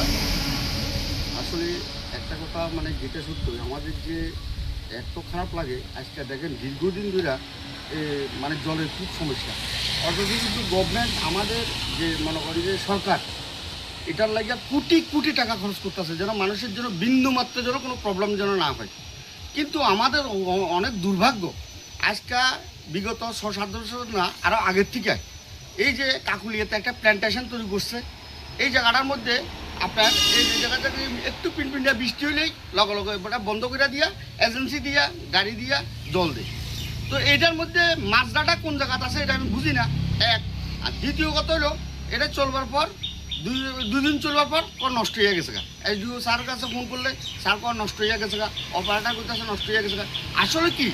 নমস্কার আসলে একটা কথা মানে যেটা সত্য, আমাদের যে এত খারাপ লাগে, আজকে দেখেন দীর্ঘদিন ধরে মানে জলের খুব সমস্যা। অথচ কিন্তু গভর্নমেন্ট আমাদের যে মনে করি যে সরকার, এটার লাগে কোটি কোটি টাকা খরচ করতেছে যেন মানুষের জন্য বিন্দু মাত্র যেন কোনো প্রবলেম যেন না হয়। কিন্তু আমাদের অনেক দুর্ভাগ্য। আজকে বিগত ছ, সাত বছর না আরও আগের থেকে। এই যে কাকুলিয়াতে একটা প্ল্যান্টেশন তৈরি করছে। এই জায়গাটার মধ্যে আপনার এই জায়গাটা একটু পিনপিন্ডা বৃষ্টি হলেই লগে লগে ওটা বন্ধ করে দিয়া এজেন্সি দিয়া, গাড়ি দিয়া, জল দেয়। তো এইটার মধ্যে মাছদাটা কোন জায়গাতে আছে এটা আমি বুঝি না। এক, আর দ্বিতীয় কথা হলো, এটা চলবার পর দুদিন চলবার পর কর নষ্ট হয়ে গেছে গা। এই দু স্যার কাছে ফোন করলে, স্যার কর নষ্ট হয়ে গেছে গা অপারেটার করতেছে নষ্ট হয়ে গেছে গা। আসলে কি,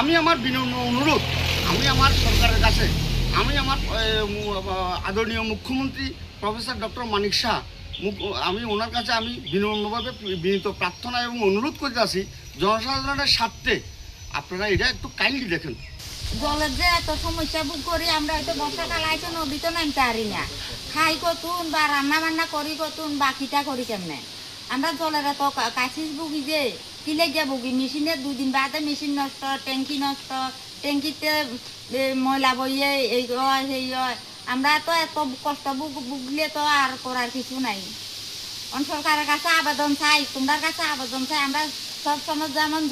আমি আমার বিনম্র অনুরোধ, আমি আমার সরকারের কাছে, আমি আমার আদরণীয় মুখ্যমন্ত্রী প্রফেসর ডক্টর মানিক শাহ আমি ওনার কাছে আমি বিনম্রভাবে বিনীত প্রার্থনা এবং অনুরোধ করতে আছি জনসাধারণের স্বার্থে। আপনারা এটা একটু কাইন্ডলি দেখেন। জলের যে এত সমস্যা ভোগ করি, আমরা হয়তো বর্ষাকাল আইসে নদীতে নামতে পারি না। খাই কতুন বা রান্না বান্না করি কতুন বাকিটা করি কেমনে? আমরা জলের এত কা- কাছিস ভুগি যে কিলে গিয়ে ভুগি? মেশিনের দুদিন বাদে মেশিন নষ্ট, ট্যাঙ্কি নষ্ট, ট্যাঙ্কিতে ময়লা বইয়ে এই হয়, সেই হয়। আমরা তো এত কষ্ট ভুগলে তো আর করার কিছু নাই। অন সরকারের কাছে আবেদন চাই তোমার কাছে আবেদন চাই আমরা সব সময় যেমন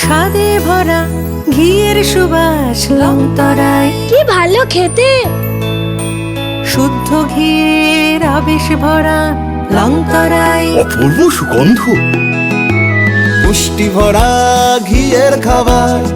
স্বাদে ভরা ঘিয়ের সুবাস লংতরায়। কি ভালো খেতে! শুদ্ধ ঘিয়ের আবেশ ভরা লংতরায়। অপূর্ব সুগন্ধ। পুষ্টি ভরা ঘিয়ের খাবার।